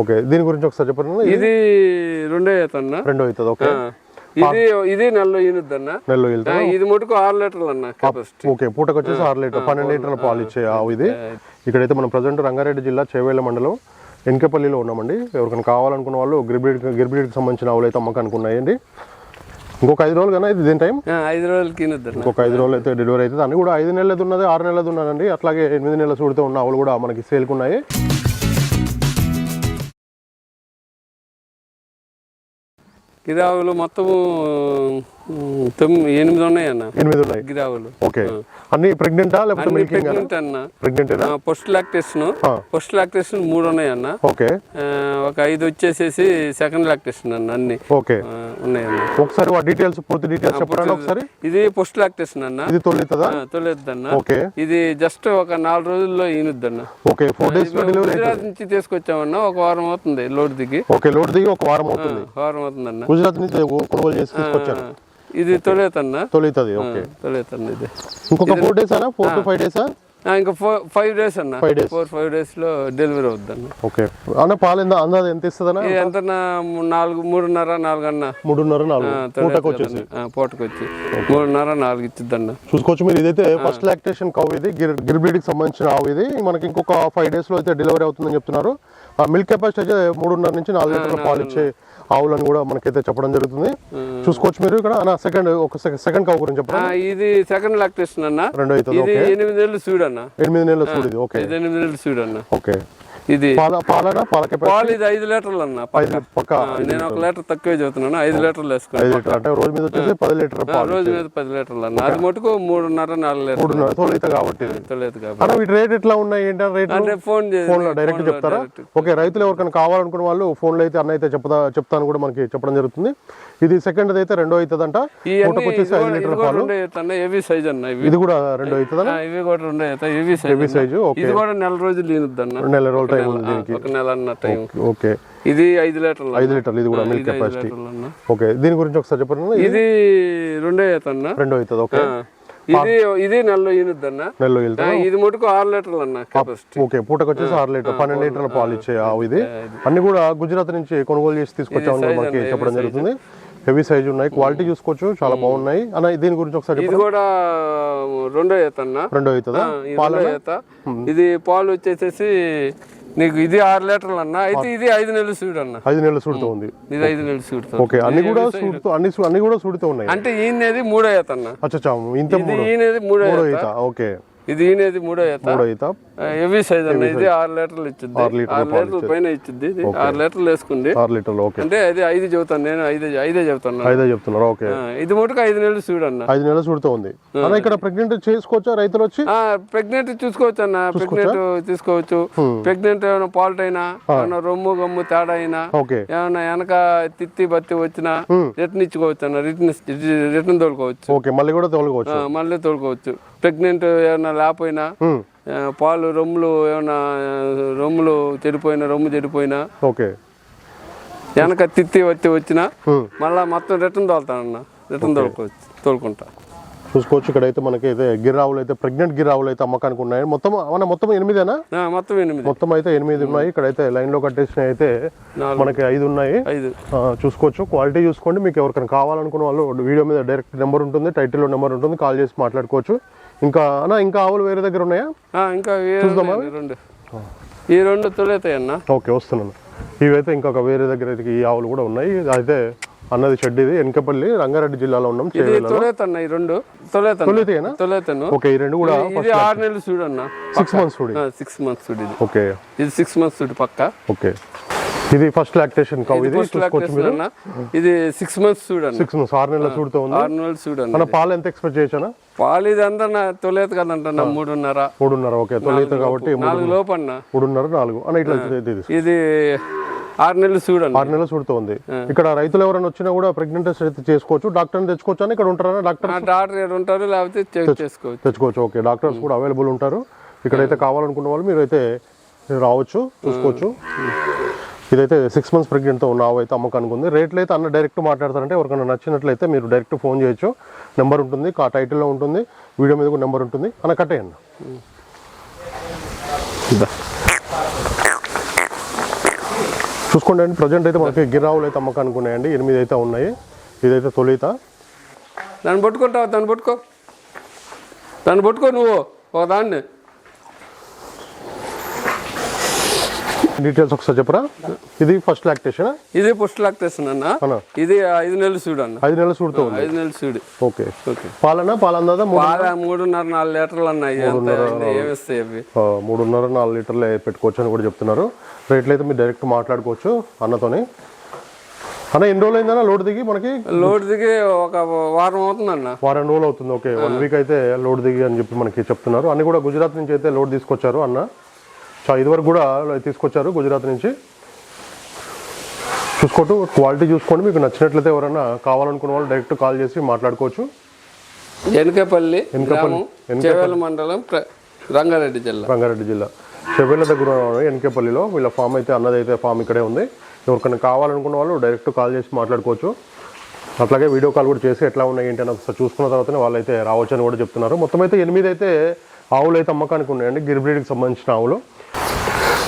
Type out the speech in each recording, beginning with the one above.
Okay దీని గురించి ఒకసారి చెప్పండి ఇది రెండో అన్న రెండో అవుతుంది ఓకే. ఇది ఇది నెలలో నెలలో ఇది మటుకు ఆరు లీటర్లు అన్న కెపాసిటీ ఓకే పూటకు వచ్చేసి ఆరు లీటర్ పన్నెండు లీటర్ల పాలు ఇచ్చే ఆవు ఇది? ఇక్కడైతే మనం ప్రజెంట్ రంగారెడ్డి జిల్లా చేవేళ్ళ మండలం ఎన్కేపల్లిలో ఉన్నామండి. ఎవరికైనా కావాలనుకున్న వాళ్ళు గిరిబిడి గిరిబిడికి సంబంధించిన ఆవులు అయితే అమ్మకానికి ఉన్నాయండి. ఇంకొక ఐదు రోజులు కన్నా ఇది దీని టైం? ఐదు రోజులకి ఇంకొక ఐదు రోజులు అయితే డెలివరీ అవుతుంది. అన్ని కూడా ఐదు నెలలది ఉన్నది ఆరు నెలలది ఉన్నదండి. అట్లాగే ఎనిమిది నెలల చూడితే ఉన్న ఆవులు కూడా మనకి సేల్కి ఉన్నాయి. గిరావులు మొత్తము ఉమ్, తొమ్మిది ఎనిమిది ఉన్నాయి అన్న. ఎనిమిది ఉన్నాయి. గిరావులు. ఓకే. అన్ని ప్రెగ్నెంటా లేకపోతే మిల్కింగ్? ప్రెగ్నెంట్ అన్న. Pregnant post lactation. Post lactation మూడు ఉన్నాయి అన్న. ఓకే. ఒక ఐదు వచ్చేసేసి సెకండ్ లాక్టేషన్ అన్న అన్ని. ఓకే. ఉన్నాయన్న ఒకసారి ఆ డీటెయిల్స్ పూర్తి డీటెయిల్స్ చెప్పండి ఒకసారి? ఇది పోస్ట్ లాక్టేషన్ అన్న. ఇది తొలితుందా? తొలేద్దన్న ఓకే. ఇది జస్ట్ ఒక నాలుగు రోజుల్లో ఈనుద్దన్న okay four days delivery Gujarat నుంచి తీసుకొచ్చామన్న ఒక వారం అవుతుంది లోడ్ దిగి. ఓకే లోడ్ దిగి ఒక వారం అవుతుంది. వారం అవుతుందన్న గుజరాత్ నుంచి కొనుగోలు చేసి తీసుకొచ్చారు. ఇది తొలేతన్న తొలితుంది ఓకే తొలేతన్న ఇది. ఇంకొక ఫోర్ డేస్ అనా ఫోర్ టు ఫైవ్ డేసా ఆ, ఇంకా ఫోర్ ఫైవ్ డేస్ అన్న. Five days. ఫోర్ ఫైవ్ డేస్లో డెలివరీ అవుద్దన్న. ఓకే అన్న పాలు ఎంత అందాది ఎంత ఇస్తుందన్నా? ఇది ఎంత నాలుగు మూడున్నర నాలుగు అన్న మూడున్నర నాలుగు. పూటకు. వచ్చేసి ఆ, పూటకు వచ్చి మూడున్నర నాలుగు ఇచ్చిద్దన్న. చూసుకోవచ్చు మీరు. ఇదైతే ఫస్ట్ లాక్టేషన్ కవ్ ఇది. గిర్ గిర్బ్రీడ్కి సంబంధించిన ఆవు ఇది. మనకి ఇంకొక ఫైవ్ డేస్లో అయితే డెలివరీ అవుతుందని చెప్తున్నారు. మిల్క్ కెపాసిటీ అయితే మూడున్నర నుంచి నాలుగు లీటర్ల పాలు ఇచ్చే ఆవులని కూడా మనకైతే చెప్పడం జరుగుతుంది. చూసుకోవచ్చు మీరు ఇక్కడ. అన్న సెకండ్ ఒక సెకండ్ కవ్ గురించి చెప్పండి ఇది సెకండ్ లాక్టేషన్ అన్న. రెండు ఇది ఎనిమిది నెలలు చూడన్న ఎనిమిది నెలల చూడు ఇది ఓకే. ఎనిమిది నెలలు చూడన్న ఓకే. ఇది పాల ఇది ఐదు లీటర్లు అన్న పక్క. నేను ఒక లీటర్ తక్కువే చెబుతున్నాను ఐదు లీటర్లు వేసుకున్నాను లీటర్ అంటే రోజు మీద వచ్చేసి పది లీటర్ రోజు మీద పది లీటర్లు అన్న. అది మటుకు మూడున్నర నాలుగు లీటర్లు. తొలిత కాబట్టి. కాబట్టి. వీటి రేట్ ఎట్లా ఉన్నాయి? ఏంటంటే రేట్? అంటే ఫోన్ ఫోన్లో డైరెక్ట్ చెప్తారా? ఓకే రైతులు ఎవరికైనా కావాలనుకున్న వాళ్ళు ఫోన్లో అయితే అన్న అయితే చెప్తా చెప్తాను కూడా మనకి చెప్పడం జరుగుతుంది. ఇది సెకండ్ అయితే రెండో అవుతుందంట. వచ్చేసి ఐదు లీటర్ పాలు. హెవీ సైజ్ అన్న ఇది కూడా రెండో అవుతుందా ఇవి కూడా రెండే సైజ్ హెవీ సైజు ఇది కూడా నెల రోజులు ఈనుద్దన్న నెలల రోజుల ఒక నెల అన్న టైం. ఓకే ఇది ఐదు లీటర్లు ఐదు లీటర్లు ఇది కూడా మిల్క్ కెపాసిటీ అన్న. ఓకే దీని గురించి ఒకసారి చెప్పండి ఇది రెండో ఈత అన్న రెండో అవుతుంది ఓకే. ఇది ఇది నెలలో ఈనుద్దన్న నెలలో వెళ్తా ఆ, ఇది మటుకు ఆరు లీటర్లు అన్న కెపాసిటీ ఓకే పూటకు వచ్చేసి ఆరు లీటర్ పన్నెండు లీటర్ల పాలు ఇచ్చే ఆవు ఇది. అన్ని కూడా గుజరాత్ నుంచి కొనుగోలు చేసి తీసుకొచ్చామని మనకి చెప్పడం జరుగుతుంది. హెవీ సైజ్ ఉన్నాయి క్వాలిటీ చూసుకోవచ్చు చాలా బాగున్నాయి. అన్న దీని గురించి ఒకసారి ఇది కూడా రెండో ఈత అన్న రెండో అవుతుందా ఈత ఇది పాలు వచ్చేసేసి నీకు ఇది ఆరు లీటర్లు అన్న అయితే ఇది ఐదు నెలలు సూడు అన్న. ఐదు నెలల సూడుతో ఉంది. ఇది ఐదు నెలలు సూడుతో ఓకే అన్ని కూడా సూడుతో అన్ని అన్ని కూడా సూడుతో ఉన్నాయి. అంటే ఈయనది మూడో ఈత అన్న. అచ్చా ఇంత ఈయనది మూడో ఈత ఓకే. ఇది ఈయనది మూడో ఈత మూడో ఈత హెవీ సైజ్ అన్న. ఇది ఆరు లీటర్లు ఇచ్చింది. ఆరు లీటర్ల పైన ఇచ్చింది ఇది. ఆరు లీటర్లు వేసుకుంది. ఆరు లీటర్లు ఓకే. అంటే అది ఐదు చెబుతాను నేను. ఐదే ఐదే చెబుతాను ఐదే చెప్తున్నారు ఓకే. ఇది మటుకు ఐదు నెలలు సూడు అన్న. ఐదు నెలల సూడుతో ఉంది. అన్న ఇక్కడ ప్రెగ్నెంట్ చేసుకోవచ్చా రైతులు వచ్చి? ప్రెగ్నెంట్ చూసుకోవచ్చు అన్న. ప్రెగ్నెంట్ తీసుకోవచ్చు. ప్రెగ్నెంట్ ఏమైనా పాల్ట్ అయినా ఏమైనా రొమ్ము గమ్ము తేడా అయినా ఓకే. ఏమైనా వెనక తిత్తి బత్తి వచ్చినా రిటర్న్ ఇచ్చుకోవచ్చు అన్న. Return return తోలుకోవచ్చు. ఓకే మళ్ళీ కూడా తోలుకోవచ్చు. మళ్ళీ తోలుకోవచ్చు. ప్రెగ్నెంట్ ఏమైనా లేకపోయినా పాలు రొమ్ములు ఏమైనా రొమ్ములు చెడిపోయినా రొమ్ము చెడిపోయినా ఓకే. వెనక తిత్తి వత్తి వచ్చినా. మళ్ళీ మొత్తం రిటర్న్ తోలుతానన్న. రిటర్న్ తోలుకోవచ్చు తోలుకుంటా. చూసుకోవచ్చు. ఇక్కడైతే మనకి అయితే గిర్రావులు అయితే ప్రెగ్నెంట్ గిర్రావులు అయితే అమ్మకానికి ఉన్నాయి. మొత్తం మన మొత్తం ఎనిమిదేనా? మొత్తం ఎనిమిది. మొత్తం అయితే ఎనిమిది ఉన్నాయి. ఇక్కడైతే లైన్లో కట్టేసిన అయితే. మనకి ఐదు ఉన్నాయి. చూసుకోవచ్చు. క్వాలిటీ చూసుకోండి. మీకు ఎవరికైనా కావాలనుకున్న వాళ్ళు వీడియో మీద డైరెక్ట్ నెంబర్ ఉంటుంది టైటిల్లో నెంబర్ ఉంటుంది కాల్ చేసి మాట్లాడుకోవచ్చు. ఇంకా అన్న ఇంకా ఆవులు వేరే దగ్గర ఉన్నాయా? ఇంకా ఈ రెండు తొలతాయి అన్న. ఓకే వస్తున్నాను. ఇవైతే ఇంకొక వేరే దగ్గర ఈ ఆవులు కూడా ఉన్నాయి. అయితే అన్నది షెడ్ ఇది వెనకపల్లి రంగారెడ్డి జిల్లాలో ఉన్నాం తొలేతన్న ఈ రెండు తొలేతన్న. తొలితేనా? తొలేతను ఓకే ఈ రెండు కూడా ఇది ఆరు నెలలు చూడన్న సిక్స్ మంత్స్ చూడి సిక్స్ మంత్స్ చూడు ఇది. ఓకే. ఇది సిక్స్ మంత్స్ చూడు పక్క. ఓకే. ఇది ఫస్ట్ లాక్టేషన్ కవ్ ఇది అన్న. ఇది సిక్స్ మంత్స్ చూడన్న సిక్స్ మంత్స్ ఆరు నెలల చూడుతూ ఉంది. ఆరు నెలలు చూడన్న మన పాలు ఎంత ఎక్స్పెక్ట్ చేయొచ్చా పాలు ఇది అంతా నా తొలేత కదంట మూడున్నర. మూడున్నర ఓకే. తొలిత కాబట్టి నాలుగు లోపు అన్న మూడున్నర నాలుగు. అని ఇట్లా. ఇది ఆరు నెలలు చూడన్న ఆరు నెలలు చూడుతూ ఉంది. ఇక్కడ రైతులు ఎవరైనా వచ్చినా కూడా ప్రెగ్నెంట్ అయితే చేసుకోవచ్చు. డాక్టర్ని తెచ్చుకోవచ్చు అని ఇక్కడ ఉంటారా? డాక్టర్ డాక్టర్ ఉంటారు లేకపోతే చేసుకోవచ్చు తెచ్చుకోవచ్చు. ఓకే. డాక్టర్స్ కూడా అవైలబుల్ ఉంటారు. ఇక్కడైతే కావాలనుకున్న వాళ్ళు మీరు అయితే రావచ్చు చూసుకోవచ్చు. ఇదైతే సిక్స్ మంత్స్ ప్రెగ్నెంట్తో ఉన్న ఆవు అయితే అమ్మకానికి ఉంది. రేట్లు అయితే అన్న డైరెక్ట్ మాట్లాడతారంటే ఎవరికైనా నచ్చినట్లయితే మీరు డైరెక్ట్ ఫోన్ చేయొచ్చు. నెంబర్ ఉంటుంది ఆ టైటిల్లో ఉంటుంది వీడియో మీద కూడా నెంబర్ ఉంటుంది. అన్న కట్టేయండి చూసుకోండి అండి. ప్రజెంట్ అయితే మనకి గిరావులు అయితే అమ్మకానికి ఉన్నాయండి ఎనిమిది అయితే ఉన్నాయి. ఇదైతే తొలిత. దాన్ని పట్టుకుంటావు? దాన్ని పట్టుకో. దాన్ని పట్టుకో నువ్వు. ఒక దాన్ని. డీటెయిల్స్ ఒకసారి చెప్పరా? ఇది ఫస్ట్ లాక్టేషన్ ఇది పుష్టి లాక్టేషన్ అన్న. అన్న ఇది ఐదు నెలలు చూడు అన్న. ఐదు నెలల సూడుతో ఐదు నెలలు చూడు ఓకే. ఓకే. పాలన మూడు బాగా మూడున్నర నాలుగు లీటర్లు ఏమిస్తాయి అవి. ఆ, మూడున్నర నాలుగు లీటర్లు పెట్టుకోవచ్చు అని కూడా చెప్తున్నారు. రేట్లు అయితే మీరు డైరెక్ట్ మాట్లాడుకోవచ్చు అన్నతోని. అన్న ఎన్ని రోజులు అయిందన్న లోడ్ దిగి మనకి? లోడ్ దిగి ఒక వారం అవుతుందన్న వారం రోజులు అవుతుంది. ఓకే. వన్ వీక్ అయితే లోడ్ దిగి అని చెప్పి మనకి చెప్తున్నారు. అన్ని కూడా గుజరాత్ నుంచి అయితే లోడ్ తీసుకొచ్చారు అన్న. ఇదివరకు కూడా తీసుకొచ్చారు గుజరాత్ నుంచి. చూసుకోండి క్వాలిటీ చూసుకోండి. మీకు నచ్చినట్లయితే ఎవరైనా కావాలనుకున్న వాళ్ళు డైరెక్ట్ కాల్ చేసి మాట్లాడుకోవచ్చు. ఎనకపల్లి చేవేల మండలం రంగారెడ్డి జిల్లా. రంగారెడ్డి జిల్లా. చెవెళ్ళ దగ్గర ఎన్కేపల్లిలో వీళ్ళ ఫామ్ అయితే అన్నది అయితే ఫామ్ ఇక్కడే ఉంది. ఎవరికైనా కావాలనుకున్న వాళ్ళు డైరెక్ట్ కాల్ చేసి మాట్లాడుకోవచ్చు. అట్లాగే వీడియో కాల్ కూడా చేసి ఎట్లా ఉన్నాయి ఏంటి అని ఒకసారి చూసుకున్న తర్వాతనే వాళ్ళైతే రావచ్చు అని కూడా చెప్తున్నారు. మొత్తం అయితే ఎనిమిది అయితే ఆవులు అయితే అమ్మకానికి ఉన్నాయండి. గిరిబ్రీడ్కి సంబంధించిన ఆవులు.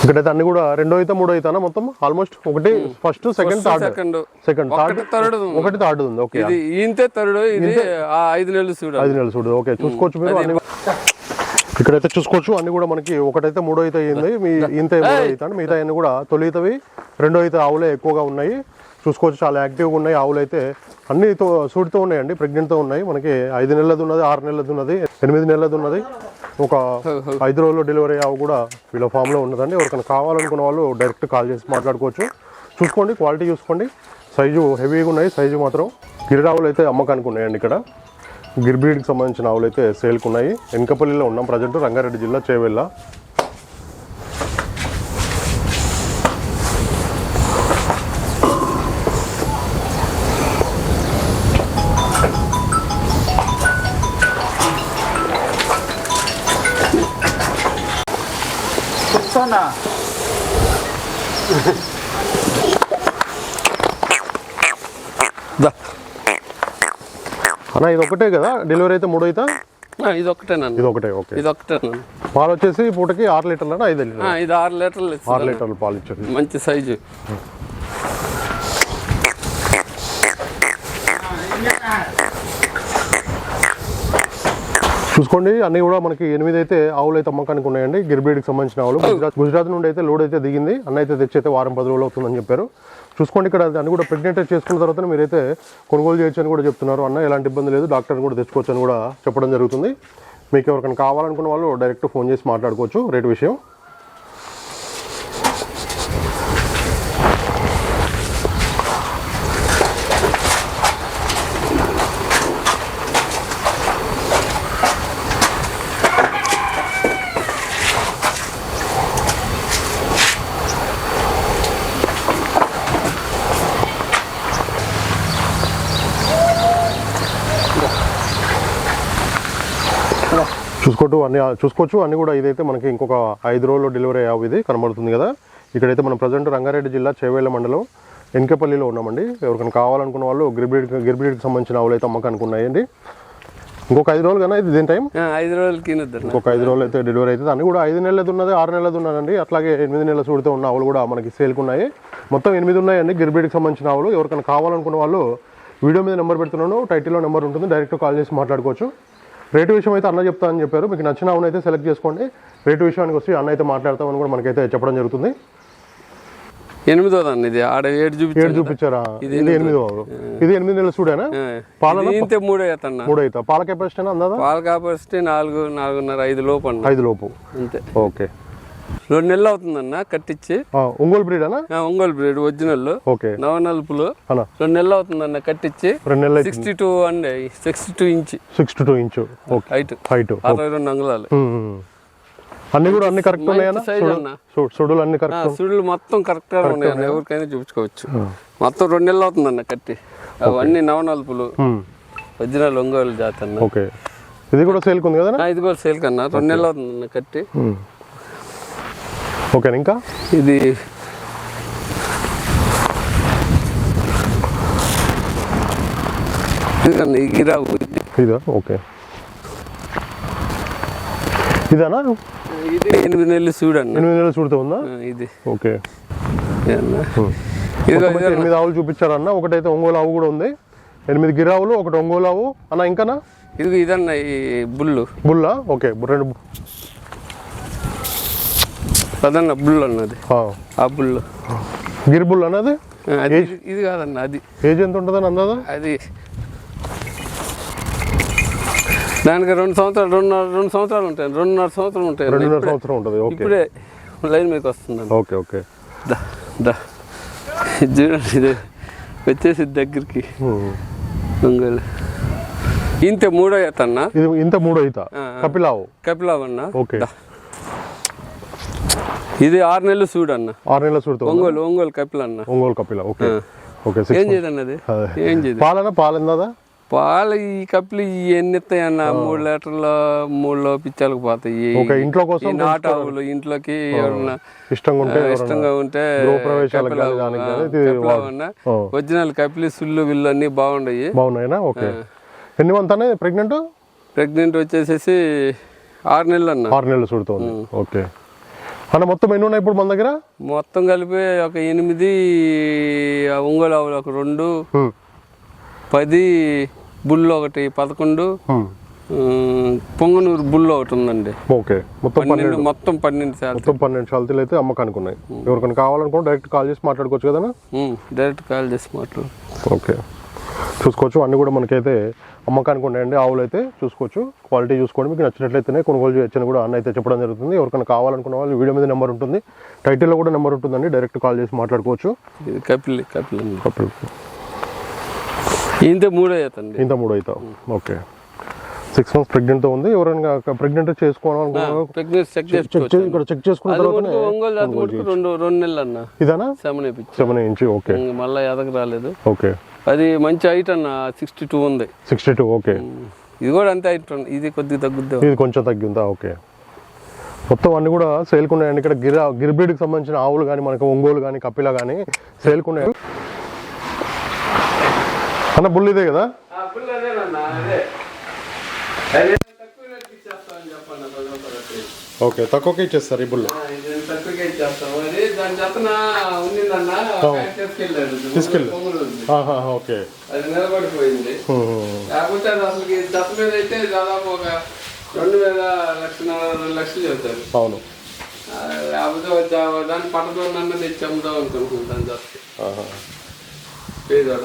ఇక్కడైతే అన్ని కూడా రెండో అయితే మూడో అయితే మొత్తం ఆల్మోస్ట్ ఒకటి first second third second second third ఒకటి థర్డ్ ఒకటి థర్డ్ ఉంది. ఓకే ఇది ఇంతే థర్డ్ ఇది ఐదు నెలలు చూడు ఐదు నెలలు చూడు ఓకే చూసుకోవచ్చు మీరు అన్ని ఇక్కడైతే చూసుకోవచ్చు. అన్ని కూడా మనకి ఒకటైతే మూడో అయితే అయింది మీ ఇంత మూడో అయితే మిగతా అన్ని కూడా తొలి ఈతవి రెండో అయితే ఆవులే ఎక్కువగా ఉన్నాయి. చూసుకోవచ్చు. చాలా యాక్టివ్గా ఉన్నాయి. ఆవులు అయితే అన్ని సూటితో ఉన్నాయండి. ప్రెగ్నెంట్తో ఉన్నాయి. మనకి ఐదు నెలలది ఉన్నది ఆరు నెలలది ఉన్నది ఎనిమిది నెలలది ఉన్నది. ఒక ఐదు రోజుల్లో డెలివరీ ఆవు కూడా వీళ్ళ ఫామ్లో ఉన్నదండి. ఎవరికైనా కావాలనుకున్న వాళ్ళు డైరెక్ట్ కాల్ చేసి మాట్లాడుకోవచ్చు. చూసుకోండి. క్వాలిటీ చూసుకోండి. సైజు హెవీగా ఉన్నాయి. సైజు మాత్రం గిరిరావులు అయితే అమ్మకానికి ఉన్నాయండి ఇక్కడ. గిర్బీడ్కి సంబంధించిన ఆవులు అయితే సేల్కి ఉన్నాయి. ఎనకపల్లిలో ఉన్నాం ప్రజెంట్. రంగారెడ్డి జిల్లా చేవెళ్ళ. దా. అన్న ఇది ఒకటే కదా? డెలివరీ అయితే మూడు అయితే ఆ, ఇది ఒకటేనన్న ఇది ఒకటే ఓకే. ఇది ఒకటేనన్న పాలు వచ్చేసి పూటకి ఆరు లీటర్లు ఐదు ఆ, లీటర్లు ఇది ఆరు లీటర్లు ఆరు లీటర్లు పాలు ఇచ్చారు మంచి సైజు. చూసుకోండి. అన్ని కూడా మనకి ఎనిమిది అయితే ఆవులు అయితే అమ్మకానికి ఉన్నాయండి. గిరిబీడికి సంబంధించిన ఆవులు. గుజరాత్ గుజరాత్ నుండి అయితే లోడ్ అయితే దిగింది. అన్న అయితే తెచ్చి అయితే వారం పది రోజులు అవుతుందని చెప్పారు. చూసుకోండి ఇక్కడ అన్ని కూడా ప్రెగ్నెంట్ చేసుకున్న తర్వాత మీరైతే కొనుగోలు చేయొచ్చు అని కూడా చెప్తున్నారు. అన్న ఎలాంటి ఇబ్బంది లేదు. డాక్టర్ని కూడా తెచ్చుకోవచ్చు అని కూడా చెప్పడం జరుగుతుంది. మీకు ఎవరికైనా కావాలనుకున్న వాళ్ళు డైరెక్ట్ ఫోన్ చేసి మాట్లాడుకోవచ్చు. రేటు విషయం చూసుకోవచ్చు అన్ని చూసుకోవచ్చు. అన్ని కూడా ఇదైతే మనకి ఇంకొక ఐదు రోజుల్లో డెలివరీ అయ్యావు ఇది కనబడుతుంది కదా. ఇక్కడైతే మనం ప్రజెంట్ రంగారెడ్డి జిల్లా చేవేళ్ళ మండలం ఎన్కేపల్లిలో ఉన్నామండి. ఎవరికైనా కావాలనుకున్న వాళ్ళు గిరిబీడ్ గిరిబీడ్కి సంబంధించిన ఆవులు అయితే అమ్మకానికి ఉన్నాయండి. ఇంకొక ఐదు రోజులు కానీ ఇది దీని టైం ఐదు రోజులకి ఇంకొక ఐదు రోజులు అయితే డెలివరీ అవుతుంది. అన్ని కూడా ఐదు నెలలది ఉన్నది ఆరు నెలలది ఉన్నదండి. అట్లాగే ఎనిమిది నెలల చూడితే ఉన్న ఆవులు కూడా మనకి సేల్కి ఉన్నాయి. మొత్తం ఎనిమిది ఉన్నాయండి. గిరిబీడికి సంబంధించిన ఆవులు. ఎవరికైనా కావాలనుకున్న వాళ్ళు వీడియో మీద నెంబర్ పెడుతున్నాను. టైటిల్లో నెంబర్ ఉంటుంది. డైరెక్ట్ కాల్ చేసి మాట్లాడుకోవచ్చు. రేటు విషయం అయితే అన్న చెప్తా అని చెప్పారు. మీకు నచ్చిన అయితే సెలెక్ట్ చేసుకోండి. రేటు విషయానికి వచ్చి అన్న అయితే మాట్లాడతామని కూడా మనకైతే చెప్పడం జరుగుతుంది. ఎనిమిదోది అన్న ఇది. ఆడ ఏడు ఏడు చూపించారా? ఇది ఎనిమిది. ఇది ఎనిమిది నెలల చూడేనా ఇంతే మూడే మూడు పాల కెపాసిటీ పాల కాపరిస్తే నాలుగు నాలుగున్నర ఐదు లోపు ఐదు లోపు. అంతే. ఓకే. రెండు నెలలు అవుతుందన్న కట్టించి. ఒంగోలు బ్రీడ్ అనా? ఆ, ఒంగోలు బ్రీడ్ ఒరిజినల్ ఓకే. నవనలుపులు అన్న రెండు నెలలు అవుతుందన్న కట్టించి. రెండు నెలలు సిక్స్టీ టూ అండి sixty two inch six two inch okay height height అరవై రెండు అంగుళాలు. అన్ని కూడా అన్ని కరెక్ట్ ఉన్నాయన్నా? అన్న. సుడులు అన్ని కరెక్ట్ సుడులు మొత్తం కరెక్ట్గా ఉన్నాయి? అన్న ఎవరికైనా చూపించుకోవచ్చు. మొత్తం రెండు నెలలు అవుతుందన్న కట్టి. అవన్నీ నవనలుపులు ఒరిజినల్ ఒంగోలు జాతి అన్న ఓకే ఇది కూడా సేల్కి ఉంది కదా ఇది కూడా సేల్ కన్నా. రెండు నెలలు అవుతుందన్న కట్టి. ఓకే ఇంకా? ఇది ఇది. ఇదా. ఓకే. ఇదానా? ఇది ఎనిమిది నెలలు చూడండి. ఎనిమిది నెలలు చూడుతూ ఉందా? ఇది. ఓకే. ఎనిమిది ఆవులు చూపించారన్న ఒకటైతే ఒంగోలు ఆవు కూడా ఉంది. ఎనిమిది గిరావులు ఒకటి ఒంగోలు ఆవు. అన్న ఇంకానా ఇదిగో ఇదన్న ఈ బుల్లు. బుల్లా? ఓకే రెండు అదన్న బుల్ అన్నది. ఆ. బుల్లు గిర్ బుల్ అన్నది? అది ఇది కాదన్న అది. ఏజ్ ఎంత ఉంటుందని అందాదా? అది. దానికి రెండు సంవత్సరాలు రెండున్నర రెండు సంవత్సరాలు ఉంటాయి రెండున్నర సంవత్సరం ఉంటాయి అన్న. రెండున్నర సంవత్సరం ఉంటుంది ఇప్పుడే లైన్ మీకు వస్తుందండి. Okay okay. దా చూడండి ఇది వచ్చేసి దగ్గరికి. ఒంగోలు. ఇంత మూడో అన్న. ఇది ఇంత మూడు అయితా కపిలావు. కపిలావన్న ఓకే. ఇది ఆరు నెలలు చూడన్న ఆరు నెలల చూడుతావు ఒంగోలు ఒంగోలు కపిలన్న ఒంగోలు కపిల ఓకే. ఓకే ఏం చేయదన్నది అదే. ఏం చేయదు పాలన? పాలిందా పాలు ఈ కప్పులు ఎన్ని ఇస్తాయన్న మూడు లీటర్లు మూడులో పిచ్చాలకు పోతాయి. ఇంట్లో కోసం నాటు ఆవులు ఇంట్లోకి ఎవరన్నా ఇష్టంగా ఉంటే ఇష్టంగా ఉంటే. ఒరిజినల్ కపిలి సుల్లు విల్లు అన్ని బాగున్నాయి బాగున్నాయినా? ఓకే. ఎన్ని మంత్ ప్రెగ్నెంట్? ప్రెగ్నెంట్ వచ్చేసేసి ఆరు నెలలు అన్న. ఆరు నెలలు చూడుతుంది ఓకే. అన్న మొత్తం ఎన్ని ఉన్నాయి ఇప్పుడు మన దగ్గర? మొత్తం కలిపి ఒక ఎనిమిది ఒంగోలు ఆవులు ఒక రెండు. పది బుల్లు ఒకటి పదకొండు పొంగనూరు బుల్లు ఒకటి ఉందండి. ఓకే. మొత్తం పన్నెండు మొత్తం పన్నెండు శాతం మొత్తం పన్నెండు షాల్తీలు అయితే అమ్మకానికి ఉన్నాయి. ఎవరికైనా కావాలనుకుంటే డైరెక్ట్ కాల్ చేసి మాట్లాడుకోవచ్చు కదా డైరెక్ట్ కాల్ చేసి మాట్లాడు. ఓకే. చూసుకోవచ్చు. అన్నీ కూడా మనకైతే అమ్మకానికి ఉన్నాయండి. ఆవులు అయితే చూసుకోవచ్చు. క్వాలిటీ చూసుకోండి. మీకు నచ్చినట్లయితేనే కొనుగోలు చేయొచ్చని కూడా అన్న అయితే చెప్పడం జరుగుతుంది. ఎవరికైనా కావాలనుకున్న వాళ్ళు వీడియో మీద నెంబర్ ఉంటుంది. టైటిల్లో కూడా నెంబర్ ఉంటుందండి. డైరెక్ట్ కాల్ చేసి మాట్లాడుకోవచ్చు. ఇది కపిల్ కపిల్ అప్పుడు ఇంత మూడో అవుతుంది ఇంత మూడు అవుతావు ఓకే. సిక్స్ మంత్స్ ప్రెగ్నెంట్తో ఉంది. ఎవరైనా ప్రెగ్నెంట్ చేసుకోవాలనుకున్నా ప్రెగ్నెన్సీ చెక్ చేసుకోవచ్చు ఇక్కడ చెక్ చేసుకున్న మటుకు రెండు రెండు నెలలు అన్న. ఇదేనా? Seven seven inch okay. మళ్ళీ ఎదగ రాలేదు. ఓకే. అది మంచి హైట్ అన్న సిక్స్టీ టూ ఉంది. సిక్స్టీ టూ ఓకే ఇది కూడా అంతే హైట్ ఉంది. ఇది కొద్దిగా తగ్గుద్ది. ఇది కొంచెం తగ్గిందా? ఓకే. మొత్తం అన్ని కూడా సేల్కు ఉన్నాయండి ఇక్కడ గిర గిరిబీడికి సంబంధించిన ఆవులు కానీ మనకు ఒంగోలు కానీ కపిల కానీ సేల్కు ఉన్నాయి అన్న బుల్ ఇదే కదా? ఓకే తక్కువకే ఇచ్చేస్తారు ఈ బుల్ తీసుకెళ్ళు. ఆహా, ఓకే. అది నిలబడిపోయింది. అది అసలు జత మీద అయితే దాదాపు ఒక రెండు వేల లక్షల రెండు లక్షలు చెబుతారు అవును. లేకపోతే దాన్ని నన్ను తెచ్చి అమ్ముదాం అనుకుంటున్నాను దాని. పేదోడ.